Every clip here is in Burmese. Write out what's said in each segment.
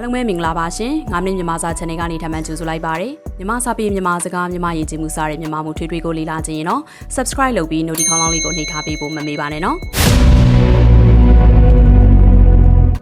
အားလုံးပဲမင်္ဂလာပါရှင်။9မိနစ်မြန်မာစာ channel ကနေထပ်မံကြိုဆိုလိုက်ပါရစေ။မြန်မာစာပေမြန်မာစကားမြန်မာရည်ကြည်မှုစာရဲ့မြန်မာမှုထွေးထွေးကိုလေ့လာခြင်းရင်တော့ subscribe လုပ်ပြီး notification လောင်းလေးကိုနှိပ်ထားပေးဖို့မမေ့ပါနဲ့နော်။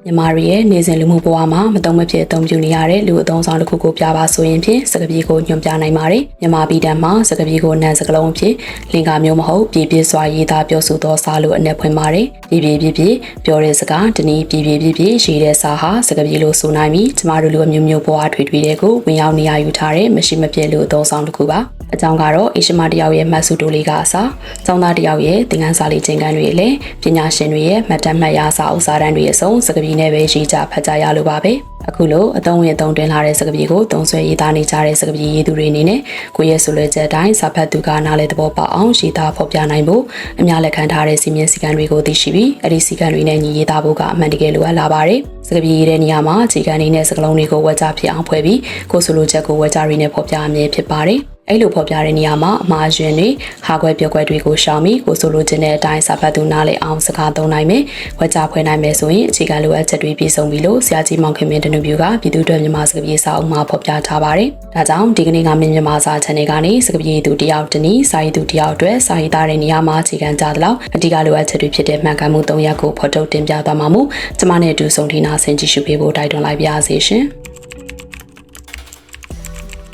မြန်မာတွေရဲ့နေစဉ်လူမှုဘဝမှာမတုံ့မဖြစ်အသုံးပြုနေရတဲ့လူအသုံးဆောင်တစ်ခုကိုပြပါဆိုရင်ဖြင့်စကားပြေကိုညွှန်ပြနိုင်ပါတယ်။မြန်မာပြည်တံမှာစကားပြေကိုနန်စကလုံးဖြင့်လင်္ကာမျိုးမဟုတ်ပြည်ပြစွာရေးသားပြောဆိုသောစာလိုအနက်ဖွင့်ပါတယ်။ပြည်ပြပြပြပြောတဲ့စကားတနည်းပြည်ပြပြပြရေးတဲ့စာဟာစကားပြေလို့ဆိုနိုင်ပြီးကျမတို့လူအမျိုးမျိုးဘဝထွေထွေတဲ့ကိုဝင်ရောက်နေရယူထားတဲ့မရှိမပြည့်လူအသုံးဆောင်တစ်ခုပါ။ အကြောင်းကတော့အေရှမတယောက်ရဲ့မှတ်စုတိုလေးကအစားចောင်းသားတယောက်ရဲ့သင်ခန်းစာလေးချိန်ခန်းတွေလည်းပညာရှင်တွေရဲ့မှတ်တမ်းမှတ်ရစာအုပ်စာတမ်းတွေအစုံစကားပြေနဲ့ပဲရေးကြဖတ်ကြရလိုပါပဲအခုလိုအသုံးဝင်အသုံးတင်လာတဲ့စကားပြေကိုသုံးဆွဲရေးသားနေကြတဲ့စကားပြေရေးသူတွေအနေနဲ့ကိုယ့်ရဲ့ဆိုလွယ်ချက်အတိုင်းစာဖတ်သူကနားလည်သဘောပေါက်အောင်ရေးသားဖော်ပြနိုင်ဖို့အများလက်ခံထားတဲ့စီမင်းစည်းကမ်းတွေကိုသိရှိပြီးအဲ့ဒီစည်းကမ်းတွေနဲ့ညီရေးသားဖို့ကအမှန်တကယ်လိုအပ်လာပါတယ်စကားပြေရေးတဲ့နေရာမှာအခြေခံနေနဲ့စကားလုံးတွေကိုဝက်ကြဖြစ်အောင်ဖွဲ့ပြီးကိုယ်ဆိုလိုချက်ကိုဝက်ကြတွေနဲ့ဖော်ပြအမြဲဖြစ်ပါတယ် အဲ့လိုဖော်ပြတဲ့နေရာမှာအမှားယွင်းတွေဟာခွဲပြောက်ွက်တွေကိုရှောင်ပြီးကိုဆိုလိုချင်တဲ့အတိုင်းစာဖတ်သူနားလည်အောင်စကားသုံးနိုင်မယ်ဝက်ကြဖွဲ့နိုင်မယ်ဆိုရင်အခြေခံလိုအပ်ချက်တွေပြည့်စုံပြီလို့ဆရာကြီးမောင်ခင်မင်းတနုပြူကပြည်သူ့အတွက်မြန်မာစကားပြေစာအုပ်မှာဖော်ပြထားပါတယ်ဒါကြောင့်ဒီကနေ့ကမြန်မာစာ channel ကနေစကားပြေသူတယောက်တနည်းစာရေးသူတယောက်အတွက်စာရေးသားတဲ့နေရာမှာအခြေခံကြသလောက်အဓိကလိုအပ်ချက်တွေဖြစ်တဲ့မှန်ကန်မှု၃ရပ်ကိုဖော်ထုတ်တင်ပြသွားမှာမို့ကျမနဲ့အတူဆုံးထိနာဆင်ကြည့်ရှုပေးဖို့တိုက်တွန်းလိုက်ပါရစေရှင်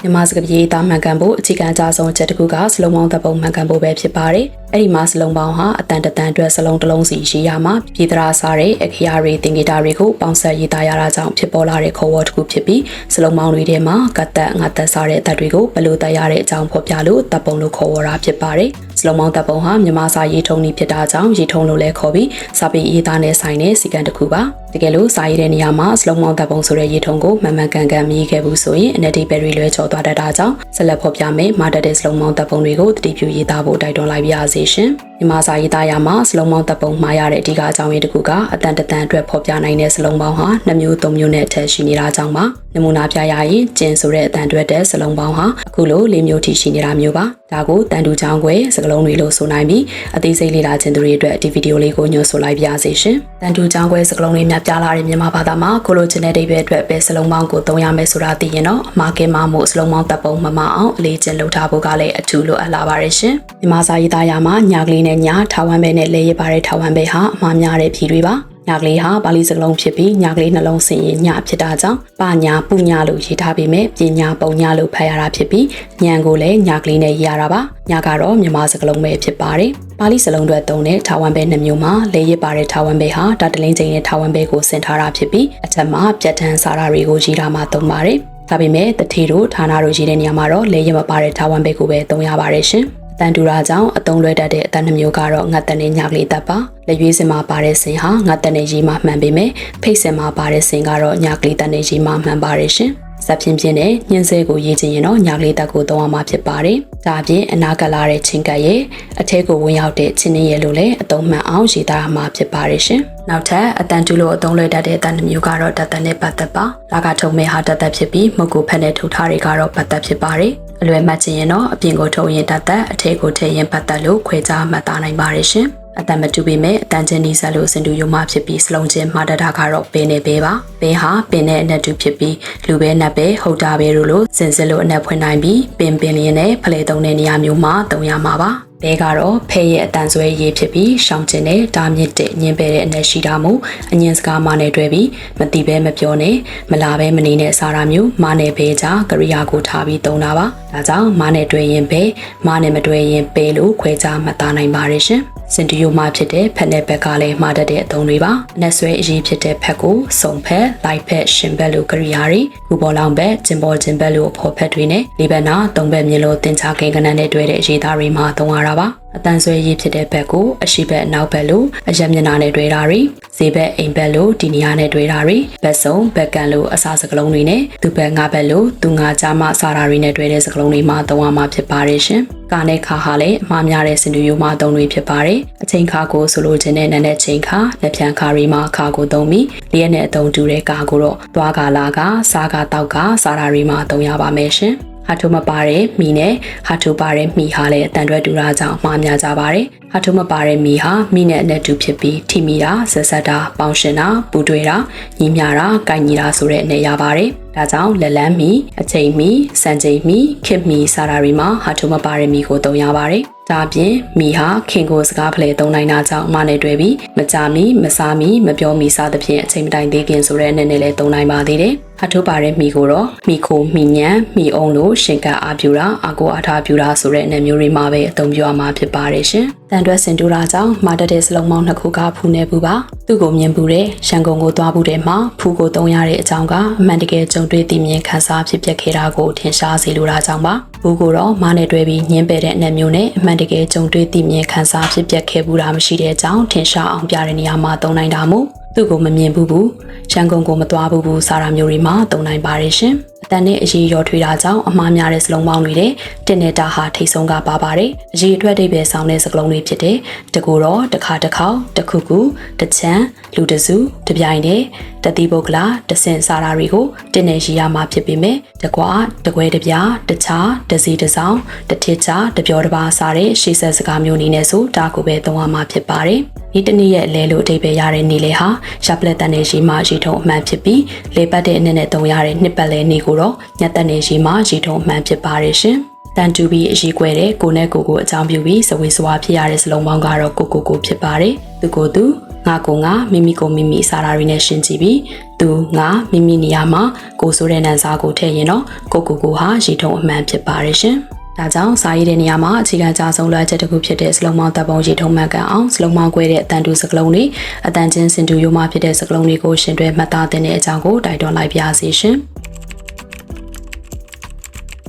မြန်မာစကားပြေးသားမှန်ကန်ဖို့အခြေခံအကြဆုံးအချက်တစ်ခုကစလုံးပေါင်းသဘုံမှန်ကန်ဖို့ပဲဖြစ်ပါတယ်။ အဲ့ဒီမှာစလုံးပေါင်းဟာအတန်တတန်အတွက်စလုံးတစ်လုံးစီရေးရမှာပြည်သရာစားတဲ့အခရာတွေတင်ဂီတာတွေကိုပေါင်းဆက်ရေးသားရတာကြောင့်ဖြစ်ပေါ်လာတဲ့ခေါ်ဝေါ်တစ်ခုဖြစ်ပြီးစလုံးပေါင်းတွေထဲမှာကတ်သက်ငါသက်စားတဲ့အသက်တွေကိုဘယ်လိုတက်ရတဲ့အကြောင်းဖော်ပြလို့တပ်ပုံလို့ခေါ်ဝေါ်တာဖြစ်ပါတယ်။စလုံးပေါင်းတပ်ပုံဟာမြန်မာစာရေးထုံနည်းဖြစ်တာကြောင့်ရေးထုံလို့လည်းခေါ်ပြီးစာပေရေးသားနဲ့ဆိုင်တဲ့စီကံတစ်ခုပါ။တကယ်လို့စာရေးတဲ့နေရာမှာစလုံးပေါင်းတပ်ပုံဆိုတဲ့ရေးထုံကိုမှန်မှန်ကန်ကန်မရေးခဲ့ဘူးဆိုရင်အနက်ဒီဘယ်ရီလွဲချော်သွားတတ်တာကြောင့်ဆက်လက်ဖော်ပြမယ်မာတက်တဲ့စလုံးပေါင်းတပ်ပုံတွေကိုတတိပြုရေးသားဖို့တိုက်တွန်းလိုက်ပါရစေရှင်။ မြန်မာစာရေးသားရမှာစလုံးပေါင်းတပ်ပုံမှားရတဲ့အဓိကအကြောင်းရင်းတစ်ခုကအတန်တတန်အတွက်ဖော်ပြနိုင်တဲ့စလုံးပေါင်းဟာ2မျိုး3မျိုးနဲ့အထက်ရှိနေတာကြောင့်ပါနမူနာပြရရင်ကျင်ဆိုတဲ့အတန်တွက်တဲ့စလုံးပေါင်းဟာအခုလို၄မျိုးထိရှိနေတာမျိုးပါဒါကိုတန်တူချောင်းခွဲစကလုံးတွေလို့ဆိုနိုင်ပြီးအသေးစိတ်လေ့လာခြင်းသူတွေအတွက်ဒီဗီဒီယိုလေးကိုညွှန်ဆိုလိုက်ပါရစေရှင်တန်တူချောင်းခွဲစကလုံးတွေများပြလာတဲ့မြန်မာဘာသာမှာကိုလိုချင်တဲ့ဒိဗယ်အတွက်ပဲစလုံးပေါင်းကိုသုံးရမယ်ဆိုတာသိရင်တော့အမှားကင်းမမှုစလုံးပေါင်းတပ်ပုံမမအောင်အလေးကျင့်လုပ်ထားဖို့ကလည်းအထူးလိုအပ်လာပါတယ်ရှင်မြန်မာစာရေးသားရမှာညာကလေးနဲ့ညာထာဝမ်ဘဲနဲ့လဲရပါတဲ့ထာဝမ်ဘဲဟာအမှားများတဲ့ဖြီတွေပါညာကလေးဟာပါဠိစကားလုံးဖြစ်ပြီးညာကလေးနှလုံးဆင်ရင်ညဖြစ်တာကြောင့်ပညာပူညာလို့ရေးထားပေမဲ့ပညာပုံညာလို့ဖတ်ရတာဖြစ်ပြီးညံကိုလည်းညာကလေးနဲ့ရေးရတာပါညာကတော့မြန်မာစကားလုံးပဲဖြစ်ပါတယ်ပါဠိစလုံးတွေသုံးတဲ့ထာဝမ်ဘဲနှမျိုးမှာလေရစ်ပါတဲ့ထာဝမ်ဘဲဟာတာတလင်းချိန်နဲ့ထာဝမ်ဘဲကိုဆင်ထားတာဖြစ်ပြီးအထက်မှာပြတ်တန်းစာရာတွေကိုရေးထားမှသုံးပါတယ်ဒါပေမဲ့တထေတို့ဌာနတို့ရေးတဲ့နေရာမှာတော့လေရစ်မပါတဲ့ထာဝမ်ဘဲကိုပဲသုံးရပါတယ်ရှင် တန်တူရာကြောင့်အတုံးလွဲတတ်တဲ့အတန်နှမျိုးကတော့ငတ်တန်နဲ့ညကလေးတပ်ပါလက်ရွေးစင်မှာပါတဲ့စင်ဟာငတ်တန်နဲ့ရေးမှမှန်ပေမဲ့ဖိတ်စင်မှာပါတဲ့စင်ကတော့ညကလေးတန်နဲ့ရေးမှမှန်ပါတယ်ရှင်စပ်ပြင်းပြင်းနဲ့ညှင်းဆဲကိုရေးချင်ရင်တော့ညာကလေးတက်ကိုသုံးရမှာဖြစ်ပါတယ်။ဒါအပြင်အနာကလာတဲ့ချင်းကပ်ရဲ့အထက်ကိုဝင်ရောက်တဲ့ချင်းင်းရဲ့လို့လည်းအသုံးမှန်အောင်ရေးသားမှာဖြစ်ပါတယ်ရှင်။နောက်ထပ်အတန်တူလို့အသုံးလွှဲတတ်တဲ့အတန်မျိုးကတော့တတ်တန်နဲ့ပတ်သက်ပါ။ဒါကထုံမဲဟာတတ်တတ်ဖြစ်ပြီးမုတ်ကိုဖက်နဲ့ထုတ်ထားတွေကတော့ပတ်သက်ဖြစ်ပါတယ်။ အလွယ်မှတ်ချင်ရင်တော့အပြင်ကိုထုတ်ရင်တတ်တတ်အထက်ကိုထည့်ရင်ပတ်သက်လို့ခွဲခြားမှတ်သားနိုင်ပါတယ်ရှင်။ အတန်မတူပေမဲ့အတန်ချင်းနီးစပ်လို့စင်တူရုံမှဖြစ်ပြီးစလုံးချင်းမှားတတာကတော့ပင်နဲ့ပဲပါပင်ဟာပင်နဲ့အနက်တူဖြစ်ပြီးလူပဲနက်ပဲဟုတ်တာပဲလို့စင်စစ်လို့အနက်ဖွင့်နိုင်ပြီးပင်ပင်လျင်းနဲ့ဖလေတုံတဲ့နေရာမျိုးမှာတုံရမှာပါဘဲကတော့ဖဲရဲ့အတန်ဆွဲရေးဖြစ်ပြီးရှောင်းကျင်တဲ့ဒါမြင့်တဲ့ညင်ပယ်တဲ့အနက်ရှိတာမို့အငင်းစကားမနဲ့တွဲပြီးမတိပဲမပြောနဲ့မလာပဲမနေနဲ့စားတာမျိုးမနဲ့ဘဲကြကရိယာကိုထားပြီးသုံးတာပါဒါကြောင့်မနဲ့တွဲရင်ဘဲမနဲ့မတွဲရင်ပဲလို့ခွဲခြားမှတ်သားနိုင်ပါတယ်ရှင် စင်တီယိုမှာဖြစ်တဲ့ဖက်နဲ့ဘက်ကလည်းမှားတတ်တဲ့အသုံးတွေပါ။နက်ဆွဲအရေးဖြစ်တဲ့ဖက်ကိုစုံဖက်၊လိုက်ဖက်၊ရှင်ဘက်လိုကရိယာတွေ၊ဘူပေါ်လောင်ဘက်၊ဂျင်ပေါ်ဂျင်ဘက်လိုအဖို့ဖက်တွေနဲ့လေးဘက်နာသုံးဘက်မြင်လို့တင်ချကိန်းကနန်းနဲ့တွဲတဲ့အရေးသားတွေမှာသုံးရတာပါ။ အတန်ဆွဲရေးဖြစ်တဲ့ဘက်ကိုအရှိဘက်အနောက်ဘက်လို့အရက်မျက်နှာနဲ့တွဲတာတွေဈေးဘက်အိမ်ဘက်လို့ဒီနေရာနဲ့တွဲတာတွေဘက်စုံဘက်ကန်လို့အစားစကလုံးတွေနဲ့သူဘက်ငါဘက်လို့သူငါကြားမှစားတာတွေနဲ့တွဲတဲ့စကလုံးတွေမှာသုံးရမှာဖြစ်ပါတယ်ရှင်ကာနဲ့ခါဟာလည်းအမှားများတဲ့စင်တူယိုမှာသုံးတွေဖြစ်ပါတယ်အချိန်ခါကိုဆိုလိုချင်တဲ့နာနဲ့ချိန်ခါလက်ဖြန်ခါရီမှာခါကိုသုံးပြီးလျက်နဲ့အသုံးတူတဲ့ကာကိုတော့သွားကာလာကစားကတောက်ကစားတာတွေမှာသုံးရပါမယ်ရှင် ဟာထုမပါတဲ့မိနဲ့ဟာထုပါတဲ့မိဟာလည်းအတန်တွဲတူတာကြောင့်မှားများကြပါတယ်ဟာထုမပါတဲ့မိဟာမိနဲ့အနက်တူဖြစ်ပြီးထိမိတာဆက်ဆက်တာပေါင်းရှင်တာပူတွေတာညီမြတာကိုင်ညီတာဆိုတဲ့အနေရပါတယ်ဒါကြောင့်လက်လန်းမီအချိန်မီစံချိန်မီခေတ်မီစာရာတွေမှာဟာထုမပါတဲ့မီကိုသုံးရပါတယ်ဒါအပြင်မိဟာခင်ကိုစကားဖလဲသုံးနိုင်တာကြောင့်မနဲ့တွေ့ပြီးမကြမီမစားမီမပြောမီစသဖြင့်အချိန်မတိုင်သေးခင်ဆိုတဲ့အနေနဲ့လည်းသုံးနိုင်ပါသေးတယ်။အထိုးပါတဲ့မိကိုတော့မိခိုမိညံမိအောင်လို့ရှင်ကအားပြူတာအကိုအားထားပြူတာဆိုတဲ့အနေမျိုးတွေမှာပဲအသုံးပြုရမှာဖြစ်ပါတယ်ရှင်။တန်တွဲစင်တူတာကြောင့်မာတက်တဲ့စလုံးပေါင်းနှစ်ခုကဖူးနေဘူးပါ။သူ့ကိုမြင်ဘူးတဲ့ရန်ကုန်ကိုသွားဘူးတဲ့မှာဖူးကိုသုံးရတဲ့အကြောင်းကအမှန်တကယ်ကြုံတွေ့သိမြင်ခန်းစားဖြစ်ပျက်ခဲ့တာကိုထင်ရှားစေလိုတာကြောင့်ပါ။ဘူးကိုတော့မားနဲ့တွဲပြီးညင်းပယ်တဲ့အနေမျိုးနဲ့အမှန်တကယ်ကြုံတွေ့သိမြင်ခန်းစားဖြစ်ပျက်ခဲ့ဘူးတာမရှိတဲ့အကြောင်းထင်ရှားအောင်ပြတဲ့နေရာမှာသုံးနိုင်တာမို့ သူ့ကိုမမြင်ဘူးဘူးရန်ကုန်ကိုမသွားဘူးဘူးစာရာမျိုးတွေမှာသုံးနိုင်ပါတယ်ရှင်အတန်နဲ့အရေးရောထွေးတာကြောင့်အမှားများတဲ့စလုံးပေါင်းတွေတဲ့တင်နေတာဟာထိတ်ဆုံးကပါပါတယ်အရေးအတွက်အိဗယ်ဆောင်တဲ့စကလုံးတွေဖြစ်တဲ့တကူတော့တစ်ခါတစ်ခေါက်တစ်ခုခုတစ်ချမ်းလူတစုတပြိုင်တည်းတတိပုဂ္ဂလာတဆင်စာရာတွေကိုတင်နေရှိရမှာဖြစ်ပေမဲ့တကွာတကွဲတပြားတခြားတစီတစောင်းတထစ်ချတပြောတပါစားတဲ့ရှေ့ဆက်စကားမျိုးနည်းနဲ့ဆိုတာကိုပဲသုံးရမှာဖြစ်ပါတယ် ဒီတနည်းရဲ့အလဲလို့အဓိပ္ပာယ်ရတဲ့နေလေဟာရှာပလက်တန်နေရှိမှရှိထုံအမှန်ဖြစ်ပြီးလေပတ်တဲ့အနေနဲ့သုံးရတဲ့နှစ်ပတ်လဲနေကိုတော့ညက်တန်နေရှိမှရှိထုံအမှန်ဖြစ်ပါတယ်ရှင်တန်တူပြီးအရှိကွဲတဲ့ကိုနဲ့ကိုကိုအကြောင်းပြုပြီးစဝေစွာဖြစ်ရတဲ့စလုံးပေါင်းကတော့ကိုကိုကိုဖြစ်ပါတယ်သူကိုသူငါကိုငါမိမိကိုမိမိစာရာတွေနဲ့ရှင်းကြည့်ပြီးသူငါမိမိနေရာမှာကိုဆိုတဲ့နန်းစားကိုထည့်ရင်တော့ကိုကိုကိုဟာရီထုံအမှန်ဖြစ်ပါတယ်ရှင် ဒါကြောင့်စာရေးတဲ့နေရာမှာအခြေခံကြားဆုံးလွှဲချက်တစ်ခုဖြစ်တဲ့စလုံးမောင်းတပ်ပုံရေးထုံမှတ်ကန်အောင်စလုံးမောင်းကွဲတဲ့အတန်တူစကလုံးတွေအတန်ချင်းစင်တူရိုးမှဖြစ်တဲ့စကလုံးတွေကိုရှင်တွဲမှတ်သားတဲ့အကြောင်းကိုတိုက်တွန်းလိုက်ပါစီရှင်။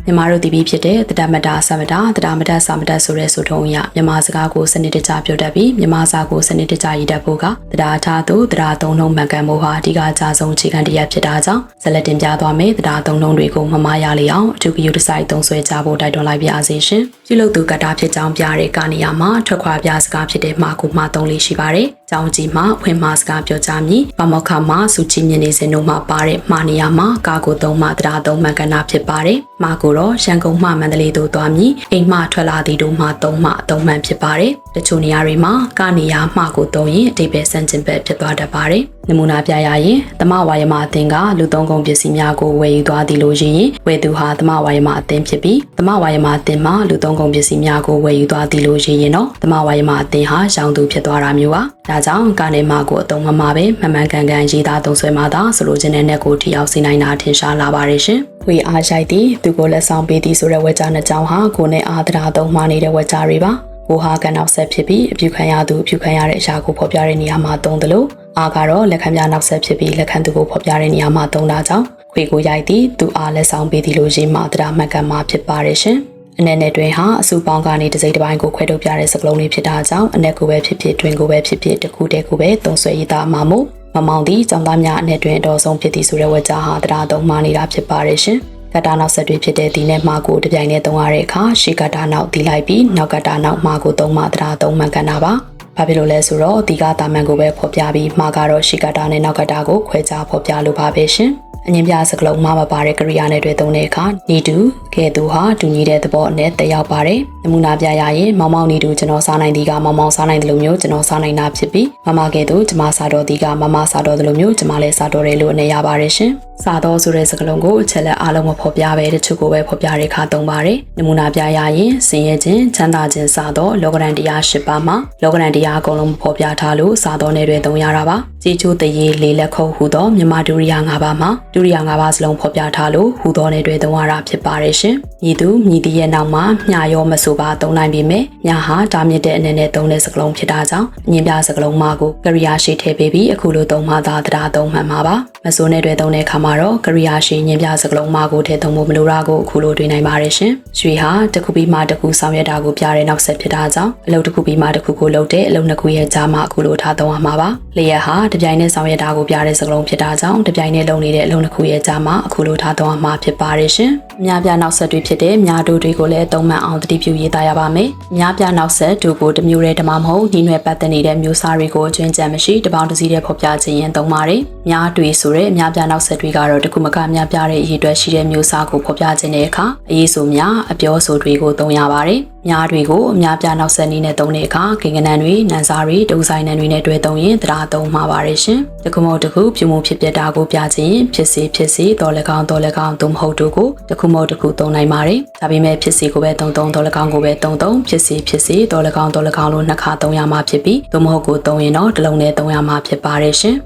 မြန်မာတို့တည်ပြီးဖြစ်တဲ့တတမတာသမတာတတမတာသမတာဆိုတဲ့ဆိုထုံးအရမြန်မာစကားကိုစနစ်တကျပြောတတ်ပြီးမြန်မာစာကိုစနစ်တကျရေးတတ်ဖို့ကတတာထားသူတတာသုံးလုံးမှန်ကန်မှုဟာအဓိကအကြဆုံးအခြေခံတရားဖြစ်တာကြောင့်ဇလက်တင်ပြသွားမယ်တတာသုံးလုံးတွေကိုမမရလေအောင်အထူးဂရုတစိုက်သုံးဆွဲကြဖို့တိုက်တွန်းလိုက်ပါရစေရှင်ပြုလုပ်သူကတာဖြစ်ကြောင်းပြတဲ့ကနေရာမှာထွက်ခွာပြစကားဖြစ်တဲ့မှာကိုမှာသုံးလေးရှိပါတယ်ကျောင်းကြီးမှာဖွင့်မှာစကားပြောကြမည်ပမောက္ခမှာစုကြည်မြင်နေစဉ်တို့မှာပါတဲ့မှာနေရာမှာကာကိုသုံးမှတရားသုံးမှန်ကန်တာဖြစ်ပါတယ်မှာကိုတော့ရန်ကုန်မှမန္တလေးတို့သွားမည်အိမ်မှထွက်လာသည်တို့မှသုံးမှအသုံးမှန်ဖြစ်ပါတယ် တချို့နေရာတွေမှာကနေရာမှကိုသုံးရင်အတိပ္ပယ်ဆန့်ကျင်ဘက်ဖြစ်သွားတတ်ပါတယ်နမူနာပြရရင်သမဝါယမအသင်းကလူသုံးကုန်ပစ္စည်းများကိုဝယ်ယူသွားသည်လို့ရင်းဝယ်သူဟာသမဝါယမအသင်းဖြစ်ပြီးသမဝါယမအသင်းမှာလူသုံးကုန်ပစ္စည်းများကိုဝယ်ယူသွားသည်လို့ရင်းတော့သမဝါယမအသင်းဟာရောင်သူဖြစ်သွားတာမျိုးပါဒါကြောင့်ကနေမကိုအတုံးမမပဲမမှန်ကန်ကန်ရေးသားသုံးဆွဲမှသာဆိုလိုချင်တဲ့နဲ့ကိုထိရောက်စေနိုင်တာထင်ရှားလာပါတယ်ရှင်။ဝေအားရိုက်သည်သူကိုလက်ဆောင်ပေးသည်ဆိုတဲ့ဝေကြားနှစ်ကြောင်းဟာကိုနဲ့အာဒရာသုံးမှနေတဲ့ဝေကြားတွေပါ။ ဝဟာကန်နောက်ဆက်ဖြစ်ပြီးအပြုခံရသူအပြုခံရတဲ့အရာကိုဖော်ပြတဲ့နေရာမှာသုံးတယ်လို့အာကတော့လက်ခံပြနောက်ဆက်ဖြစ်ပြီးလက်ခံသူကိုဖော်ပြတဲ့နေရာမှာသုံးတာကြောင့်ခွေကိုရိုက်သည်သူအားလက်ဆောင်ပေးသည်လို့ရေးမှတရားမှတ်ကန်မှာဖြစ်ပါတယ်ရှင်။အနေနဲ့တွင်ဟာအစုပေါင်းကနေတစ်စိတ်တစ်ပိုင်းကိုခွဲထုတ်ပြတဲ့စကလုံးလေးဖြစ်တာကြောင့်အ내ကိုပဲဖြစ်ဖြစ်တွင်ကိုပဲဖြစ်ဖြစ်တစ်ခုတည်းကိုပဲသုံးဆွဲရတာမှာမို့မမောင်သည့်ចောင်းသားများအနေတွင်အတော်ဆုံးဖြစ်သည်ဆိုတဲ့ဝကြဟာတရားသုံးမှနေတာဖြစ်ပါတယ်ရှင် ကတာနောက်ဆက်တွေဖြစ်တဲ့ဒီနဲ့မှာကိုတပြိုင်တည်းသုံးရတဲ့အခါရှေကတာနောက်ဒီလိုက်ပြီးနောက်ကတာနောက်မှာကိုသုံးမှတရားသုံးမှန်ကန်တာပါဘာဖြစ်လို့လဲဆိုတော့ဒီကတာမန်ကိုပဲဖော်ပြပြီးမှာကတော့ရှေကတာနဲ့နောက်ကတာကိုခွဲခြားဖော်ပြလိုပါပဲရှင် အငင်းပြစကလုံးမှာမပါတဲ့ကရိယာနဲ့တွေ့သုံးတဲ့အခါနေတူကဲသူဟာတူညီတဲ့သဘောနဲ့တက်ရောက်ပါတယ်။နမူနာပြရရင်မောင်မောင်နေတူကျွန်တော်စားနိုင်သည်ကမောင်မောင်စားနိုင်တယ်လို့မျိုးကျွန်တော်စားနိုင်တာဖြစ်ပြီးမမကဲသူကျွန်မစားတော်သည်ကမမစားတော်တယ်လို့မျိုးကျွန်မလည်းစားတော်တယ်လို့အနေရပါတယ်ရှင်။စားတော်ဆိုတဲ့စကလုံးကိုအချက်လက်အားလုံးမဖော်ပြပဲတချို့ကိုပဲဖော်ပြတဲ့အခါသုံးပါတယ်။နမူနာပြရရင်စင်ရဲခြင်းချမ်းသာခြင်းစားတော်လောကရန်တရား၈ပါးမှာလောကရန်တရားအကုန်လုံးဖော်ပြထားလို့စားတော်နဲ့တွေသုံးရတာပါ။ကြည်ချိုးတရေလေးလက်ခုပ်ဟူသောမြမဒုရိယာ၅ပါးမှာဒုရိယာ၅ပါးစလုံးဖော်ပြထားလို့ဟူသောနဲ့တွေသုံးရတာဖြစ်ပါတယ်ရှင်။မြည်သူမြည်တည်ရဲ့နောက်မှာမြာရောမဆိုပါသုံးနိုင်ပေမဲ့မြာဟာတာမြင့်တဲ့အနေနဲ့သုံးတဲ့စကလုံးဖြစ်တာကြောင့်အငင်းပြစကလုံးမကိုကရိယာရှိထည့်ပေးပြီးအခုလိုသုံးမှသာတရားသုံးမှန်မှာပါမဆိုးနဲ့တွေသုံးတဲ့အခါမှာတော့ကရိယာရှိငင်းပြစကလုံးမကိုထည့်သုံးဖို့မလိုတာကိုအခုလိုတွေ့နိုင်ပါတယ်ရှင်ရွှေဟာတစ်ခုပြီးမှတစ်ခုဆောင်ရွက်တာကိုပြတဲ့နောက်ဆက်ဖြစ်တာကြောင့်အလုပ်တစ်ခုပြီးမှတစ်ခုကိုလုပ်တဲ့အလုပ်နှစ်ခုရဲ့ကြားမှာအခုလိုထားသုံးရမှာပါလျက်ဟာတပြိုင်နက်ဆောင်ရွက်တာကိုပြတဲ့စကလုံးဖြစ်တာကြောင့်တပြိုင်နက်လုပ်နေတဲ့အလုပ်နှစ်ခုရဲ့ကြားမှာအခုလိုထားသုံးရမှာဖြစ်ပါတယ်ရှင်အများပြနောက်ဆက်တွေဖြစ်တဲ့မြားတို့တွေကိုလည်းသုံးမှန်အောင်တတိပြုရေးသားရပါမယ်အများပြနောက်ဆက်တို့ကိုတစ်မျိုးတည်းဓမ္မမဟုတ်နှီးနွယ်ပတ်သက်နေတဲ့မျိုးစားတွေကိုအကျွမ်းကြံမရှိတပေါင်းတစ်စီးတည်းဖော်ပြခြင်းရင်သုံးပါတယ်မြားတွေဆိုတဲ့အများပြနောက်ဆက်တွေကတော့တခုမကအများပြတဲ့အရေးအတွက်ရှိတဲ့မျိုးစားကိုဖော်ပြခြင်းတဲ့အခါအရေးဆိုများအပြောဆိုတွေကိုသုံးရပါတယ် မြားတွေကိုအများပြနောက်ဆက်နည်းနဲ့သုံးတဲ့အခါကိန်းကနန်းတွေနန်းစားတွေဒုဆိုင်နန်းတွေနဲ့တွဲသုံးရင်တရားသုံးမှာပါတယ်ရှင်တခုမဟုတ်တခုပြုမှုဖြစ်ပျက်တာကိုပြခြင်းဖြစ်စေဖြစ်စေတော်လည်းကောင်းတော်လည်းကောင်းသို့မဟုတ်တို့ကိုတခုမဟုတ်တခုသုံးနိုင်ပါတယ်ဒါပေမဲ့ဖြစ်စေကိုပဲသုံးသုံးတော်လည်းကောင်းကိုပဲသုံးသုံးဖြစ်စေဖြစ်စေတော်လည်းကောင်းတော်လည်းကောင်းလို့နှစ်ခါသုံးရမှာဖြစ်ပြီးသို့မဟုတ်ကိုသုံးရင်တော့တစ်လုံးနဲ့သုံးရမှာဖြစ်ပါတယ်ရှင်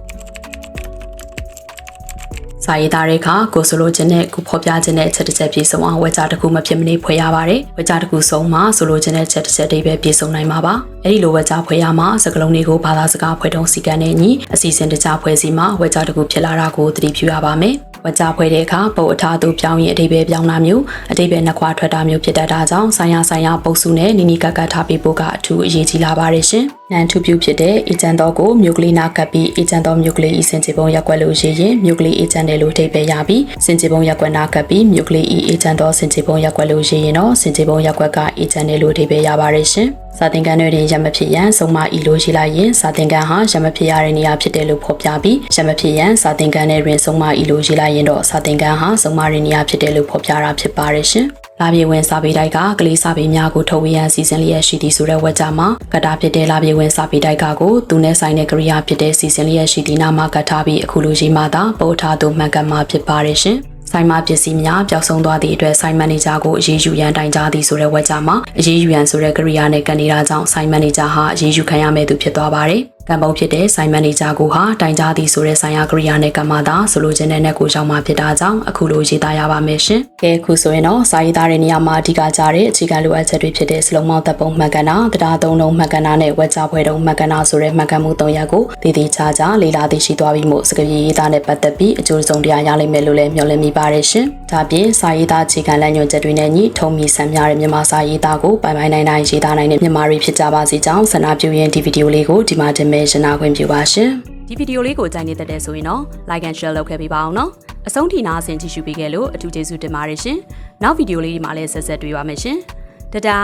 စာရေးသားတဲ့အခါကိုဆိုလိုခြင်းနဲ့ကိုဖော်ပြခြင်းနဲ့အချက်တစ်ချက်ပြည့်စုံအောင်ဝေကြားတစ်ခုမဖြစ်မနေဖွဲ့ရပါတယ်။ဝေကြားတစ်ခုဆုံးမှဆိုလိုခြင်းနဲ့ချက်တစ်ချက်တည်းပဲပြည့်စုံနိုင်မှာပါ။အဲဒီလိုဝေကြားဖွဲ့ရမှာစကလုံးတွေကိုဘာသာစကားဖွဲ့တုံးစီကံနဲ့ညီအစီအစဉ်တခြားဖွဲ့စီမှာဝေကြားတစ်ခုဖြစ်လာတာကိုသတိပြုရပါမယ်။ဝကြဖွဲ့တဲ့အခါပုတ်အထားသူပြောင်းရင်အတိပယ်ပြောင်းတာမျိုးအတိပယ်နှစ်ခွာထွက်တာမျိုးဖြစ်တတ်တာကြောင့်ဆိုင်ရာဆိုင်ရာပုတ်စုနဲ့နီနီကပ်ကပ်ထားပေးဖို့ကအထူးအရေးကြီးလာပါတယ်ရှင်။ နန်ထူပြူဖြစ်တဲ့အေဂျန်တော်ကိုမြို့ကလေးနာကပ်ပြီးအေဂျန်တော်မြို့ကလေးဤစင်ကြေပုံရက်ွက်လို့ရှိရင်မြို့ကလေးအေဂျန်တယ်လို့အတိပယ်ရပြီးစင်ကြေပုံရက်ွက်နာကပ်ပြီးမြို့ကလေးဤအေဂျန်တော်စင်ကြေပုံရက်ွက်လို့ရှိရင်တော့စင်ကြေပုံရက်ွက်ကအေဂျန်တယ်လို့အတိပယ်ရပါတယ်ရှင်။စာသင်ခန်းတွေတွင်ရမဖြစ်ရန်ဆုံးမဤလိုရှိလိုက်ရင်စာသင်ခန်းဟာရမဖြစ်ရတဲ့နေရာဖြစ်တယ်လို့ဖော်ပြပြီးရမဖြစ်ရန်စာသင်ခန်းတွေတွင်ဆုံးမဤလိုရှိလိုက်ရင်တော့စာသင်ခန်းဟာဆုံးမတဲ့နေရာဖြစ်တယ်လို့ဖော်ပြတာဖြစ်ပါတယ်ရှင်။ လာပြေဝင်စာပေတိုက်ကကလေးစာပေများကိုထုတ်ဝေရန်စီစဉ်လျက်ရှိသည်ဆိုတဲ့ဝက်ကြမှာကတာဖြစ်တဲ့လာပြေဝင်စာပေတိုက်ကကိုသူနဲ့ဆိုင်တဲ့ကရိယာဖြစ်တဲ့စီစဉ်လျက်ရှိသည်နာမှာကတ်ထားပြီးအခုလိုရေးမှသာပို့ထားသူမှန်ကန်မှာဖြစ်ပါတယ်ရှင်။ဆိုင်မပစ္စည်းများပျောက်ဆုံးသွားသည့်အတွက်ဆိုင်မန်နေဂျာကိုအရေးယူရန်တိုင်ကြားသည်ဆိုတဲ့ဝက်ကြမှာအရေးယူရန်ဆိုတဲ့ကရိယာနဲ့ကန်နေတာကြောင့်ဆိုင်မန်နေဂျာဟာအရေးယူခံရမယ့်သူဖြစ်သွားပါတယ်။ ကံပုံဖြစ်တဲ့ဆိုင်မန်နေဂျာကိုဟာတိုင်ကြားသည်ဆိုတဲ့ဆိုင်ရာကရိယာနဲ့ကမ္မတာဆိုလိုချင်တဲ့နဲ့ကိုရောက်မှဖြစ်တာကြောင့်အခုလိုရေးသားရပါမယ်ရှင်။ကဲအခုဆိုရင်တော့စာရေးသားတဲ့နေရာမှာအဓိကကြားတဲ့အခြေခံလိုအပ်ချက်တွေဖြစ်တဲ့စလုံးမောင်းတပ်ပုံမှတ်ကဏ္ဍတရားသုံးလုံးမှတ်ကဏ္ဍနဲ့ဝက်ကြဖွဲတုံးမှတ်ကဏ္ဍဆိုတဲ့မှတ်ကမှု၃ရပ်ကိုတည်တည်ချာချာလေ့လာသိရှိသွားပြီးမှစကားရေးရေးသားနဲ့ပတ်သက်ပြီးအကျိုးဆုံးတရားရလိမ့်မယ်လို့လည်းမျှော်လင့်မိပါတယ်ရှင်။ ဒါပြင်စာရေးသားအခြေခံလမ်းညွှန်ချက်တွေနဲ့ညီထုံမီဆန်များတဲ့မြန်မာစာရေးသားကိုပိုင်ပိုင်နိုင်နိုင်ရေးသားနိုင်တဲ့မြန်မာတွေဖြစ်ကြပါစေကြောင်းဆန္ဒပြုရင်းဒီဗီဒီယိုလေးကိုဒီမှာတင်မဲ့ရှင်းနာခွင့်ပြုပါရှင်ဒီဗီဒီယိုလေးကိုကြိုက်နေတဲ့ဆိုရင်တော့ like and share လုပ်ခဲ့ပေးပါအောင်နော်အဆုံးထိနာဆင်ကြည့်ရှုပေးခဲ့လို့အထူးကျေးဇူးတင်ပါတယ်ရှင်နောက်ဗီဒီယိုလေးဒီမှာလည်းဆက်ဆက်တွေ့ပါမယ်ရှင်တဒါ